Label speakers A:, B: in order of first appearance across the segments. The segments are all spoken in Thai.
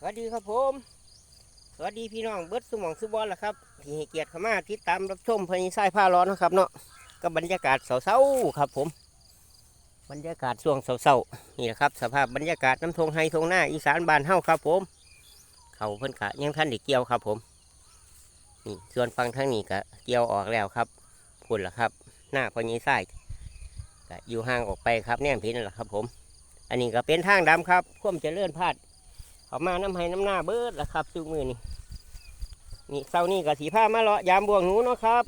A: สวัสดีครับผม สวัสดีพี่น้องเบิร์ดสมองสุบอลล่ะครับ ที่ให้เกียรติเขามาติดตามรับชมพญสายผ้าร้อนนะครับเนาะกับบรรยากาศเศร้าๆครับผม บรรยากาศช่วงเศร้าๆนี่แหละครับ สภาพบรรยากาศน้ำทงไฮทงหน้าอีสานบานเฮาครับผม เขาเพิ่นกะยังท่านได้เกี่ยวครับผมนี่ส่วนฟังทางนี้ก็เกี่ยวออกแล้วครับพุ่นล่ะครับ หน้าพญสายก็อยู่ห่างออกไปครับแนมพินนแหละครับผม อันนี้ก็เป็นทางดำครับพ่วมเจะเลื่อนพาด เขามาน้ำให้น้ำหน้าเบิดละครับซุมือนี่นี่เสานี่กับสีผ้ามาเลาะยามบ่วงหนูเนาะครับ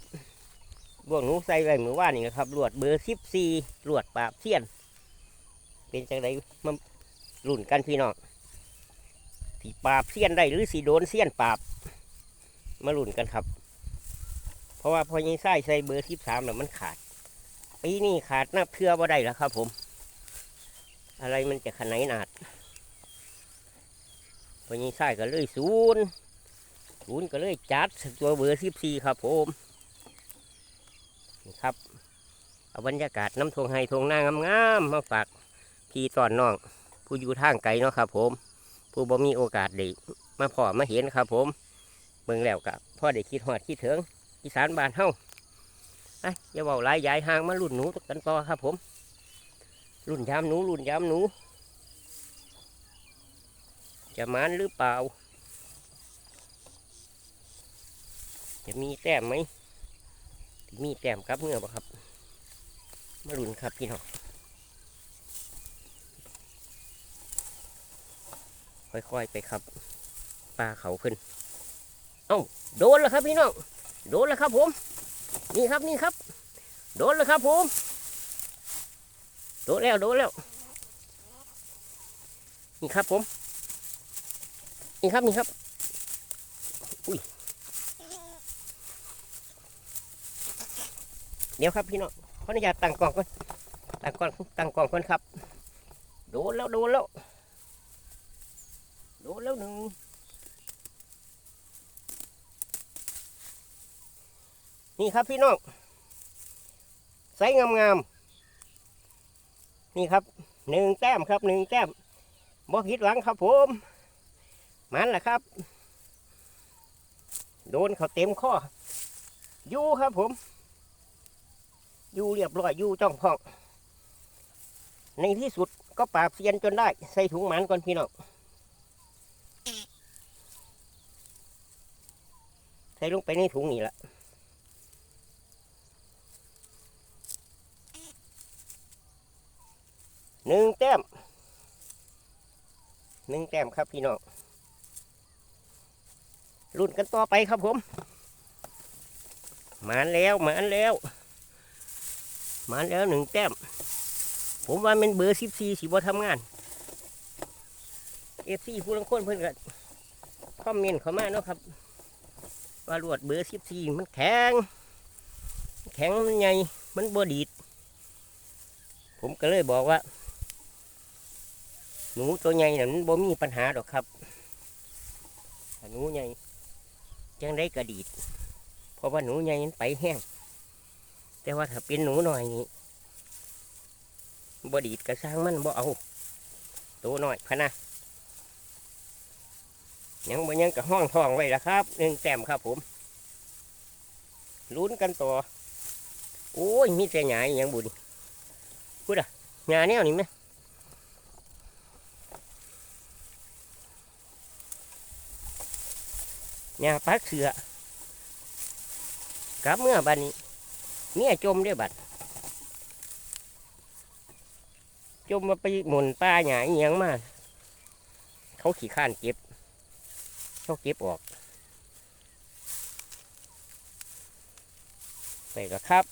A: บ่วงหนูใส่ไว้มือว่านนี่นะครับลวดเบอร์สิบสี่ลวดปราบเสี้ยน เป็นจังไดมาลุ่นกันพี่น้องสีปราบเสี้ยนได้หรือสีโดนเสี้ยนปราบ มาลุ่นกันครับ เพราะว่าพอยิงไส้ใส่เบอร์สิบสามแล้วมันขาดปีนี้ขาดนับเทือบ่ได้แล้วครับ ผม อะไรมันจะขนาดหนาด พอยิงไส้ก็เลยศูนย์ศูนย์ก็เลยจัดตัวเบอร์สิบสี่ครับผมนี่ครับเอาบรรยากาศน้ำทงไฮทงหน้างามๆมาฝากพี่ตอนน้อง ผู้อยู่ทางไกลเนาะครับ ผม ผู้บ่มีโอกาสได้มาพอมาเห็นครับ ผมเบิ่งแล้วกับพ่อได้คิดหอดคิดถึงอีสานบ้านเฮาไอ้ยอย่าบอกหลายยายห่างมารุ่นหนูกันต่อครับ ผม รุ่นยามหนูรุ่นยามหนู จะมันหรือเปล่า จะมีแต้มไหม มีแต้มครับเมื่อบ่ครับ มาลุนครับพี่น้องค่อยๆไปครับปลาเขาขึ้น เอ้าโดนแล้วครับพี่น้องโดนแล้วครับผม นี่ครับนี่ครับ โดนแล้วครับผม โดนแล้วโดนแล้ว นี่ครับผม นี่ครับนี่ครับ อุ้ย เดี๋ยวครับพี่น้องขออนุญาตตั้งกล่องก่อนตั้งกล่องตั้งกล่องก่อนครับ โดนแล้วโดนแล้ว โดนแล้วหนึ่งนี่ครับพี่น้องไซส์งามๆ นี่ครับหนึ่งแต้มครับหนึ่งแต้มบ่ผิดหวังครับผม มันแหละครับ โดนเขาเต็มข้ออยู่ครับผม อยู่เรียบร้อยอยู่จ้องพอง ในที่สุดก็ปราบเซียนจนได้ ใส่ถุงหมันก่อนพี่น้องใส่ลงไปในถุงนี่แหละหนึ่งแต้มหนึ่งแต้มครับพี่น้อง รุ่นกันต่อไปครับผมมานแล้วมานแล้วมานแล้วหนึ่งแต้ม ผมว่าเป็นเบอร์สิบสี่สิบทำงานเอฟซีผู้ลังคนเพื่อนก็คอมเมนต์เขามาเนาะครับว่าลวดเบอร์สิบสี่มันแข็ง แข็งมันใหญ่มันบอดีด ผมก็เลยบอกว่า หนูตัวใหญ่น่ะมันบ่มีปัญหาหรอกครับหนูใหญ่ จังได้กระดีดเพราะว่าหนูใหญ่มันไปแห้ง แต่ว่าถ้าเป็นหนูหน่อยนี่บ่ดีดกระสร้างมันบ่เอาตัวหน่อยพะนะยังบ่ยังกับห้องทองไว้ละครับหนึ่งแต้มครับผมลุ้นกันต่อ โอ้ยมีแต่หยาอหยังบุญพูดอะหยาแนวนี้ไหม หยาปักเสือกลับเมื่อบัดนี้เมียจมได้บัดจมมาไปหมุนป้าหยาอหยังมาเขาขี่ข้านเก็บเขาเก็บออกไปก็ครับ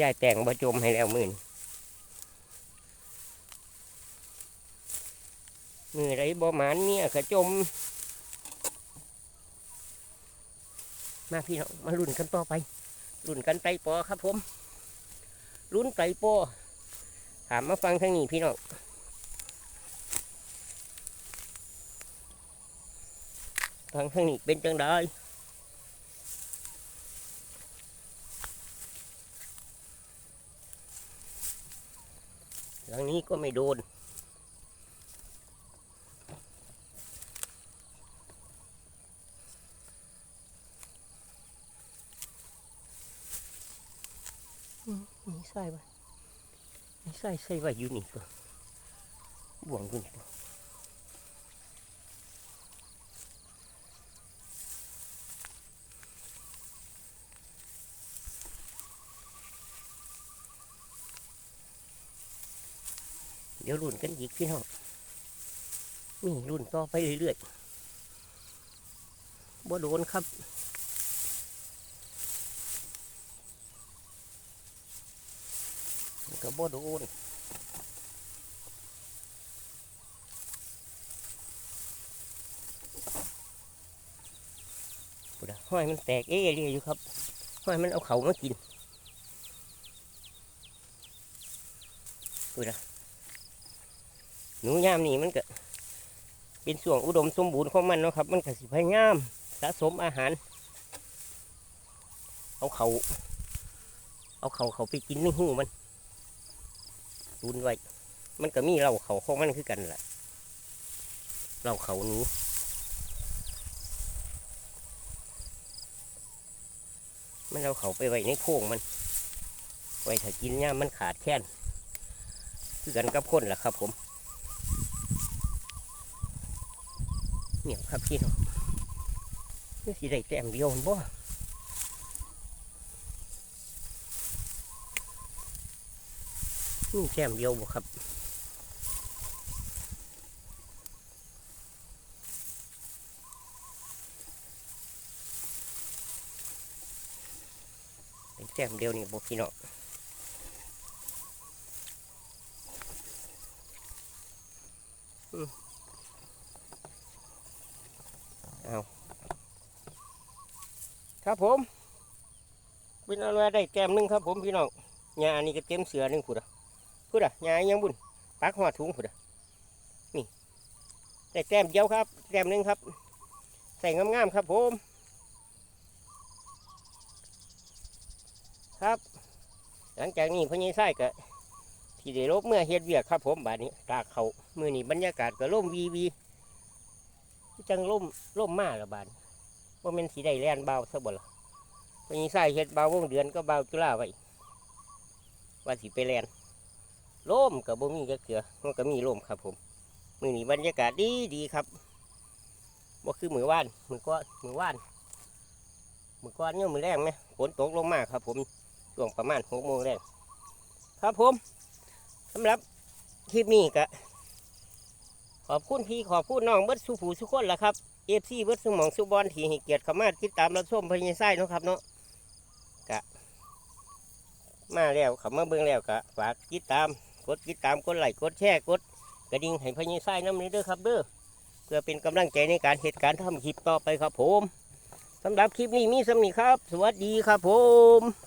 A: ยายแต่งบะจมให้แล้วมือนมือไรบ่หมานเนี่ยก็จม มาพี่น้องมาลุ้นกันต่อไปลุ้นกันไตปอครับผมลุ้นไตปอถามมาฟังทางนี้พี่น้องฟังทางนี้เป็นจังได้หลังนี้ก็ไม่โดน ใส่ไว้ใส่ใส่ไว้อยู่นี่ก็บ่วงอยู่นี่ก็เดี๋ยวรุ่นกันอีกพี่น้องนี่รุ่นต่อไปเรื่อยๆบ่โดนครับ มันก็บ่โดนปุดะห้อยมันแตกเอเรียอยู่ครับห้อยมันเอาเขามากินปุดะหนูยามนี่มันก็เป็นส่วงอุดมสมบูรณ์ของมันเนาะครับ มันก็สิพยายามสะสมอาหาร เอาเขาเอาเขาเขาไปกินในหูมันุนไว้ มันก็มีเหล่าเขาของมันคือกันแหละเหล่าเขาหนูมันเอาเขาไปไว้ในโพงมัน ไว้ถ้ากินเนี่ยมันขาดแคลนคือกันกับคนแหละครับ ผมเนี่ยครับพี่น้องนี่สิได้แต้มเดียวหั่นบ่ แค่มเดียวบ่ครับเป็นแค่มเดียวนี่บ่พี่น้องเอาครับผมเป็นอะไรได้แก้มหนึงครับผมพี่น้องงานนี่ก็เต็มเสือหนึงพูดอะ พูดอะยายยังบุญตักหัวถุงพูดอะนี่แต่แต้มเดียวครับแต้มหนึ่งครับ ใส่งามๆครับผมครับ หลังจากนี้พญายไส้ก็ที่ได้ลบเมื่อเฮ็ดเวียกครับ ผมบาดนี้ตากเขาเมื่อนี้บรรยากาศก็ร่มวีวีจังร่มร่มมากละบาดว่ามันสีได้แลนเบาซะบ่ล่ะพญายไส้เฮ็ดเบาวงเดือนก็เบาจุฬาไว้ว่าสิไปแลน ร่มกับบ่มีจักเกือมันก็มีร่มครับผมมือนี้บรรยากาศดีดีครับบ่คือมือว่านมือก้อนมือว่านมือก้อนเนี่ยมือแรงไหมฝนตกลงมาครับ ผมช่วงประมาณหกโมงแรงครับผมสำหรับคลิปนี้ก็ขอบคุณพี่ขอบคุณน้องเบิดสุผูสุคนละครับเอฟซีเบิดสมองสุบอลที่ให้เกียรติขามาติดตามรับชมพญายไส้นะครับเนาะกะ มาแล้วขามาเบิ่งแล้วก็ฝากติดตาม กดติดตามกดไลค์กดแชร์กดกระดิ่งให้พญายไส้น้ำนี้ด้อครับเด้อเพื่อเป็นกำลังใจในการเหตุการณ์ทำคลิปต่อไปครับผมสำหรับคลิปนี้มีสำนีครับ สวัสดีครับผม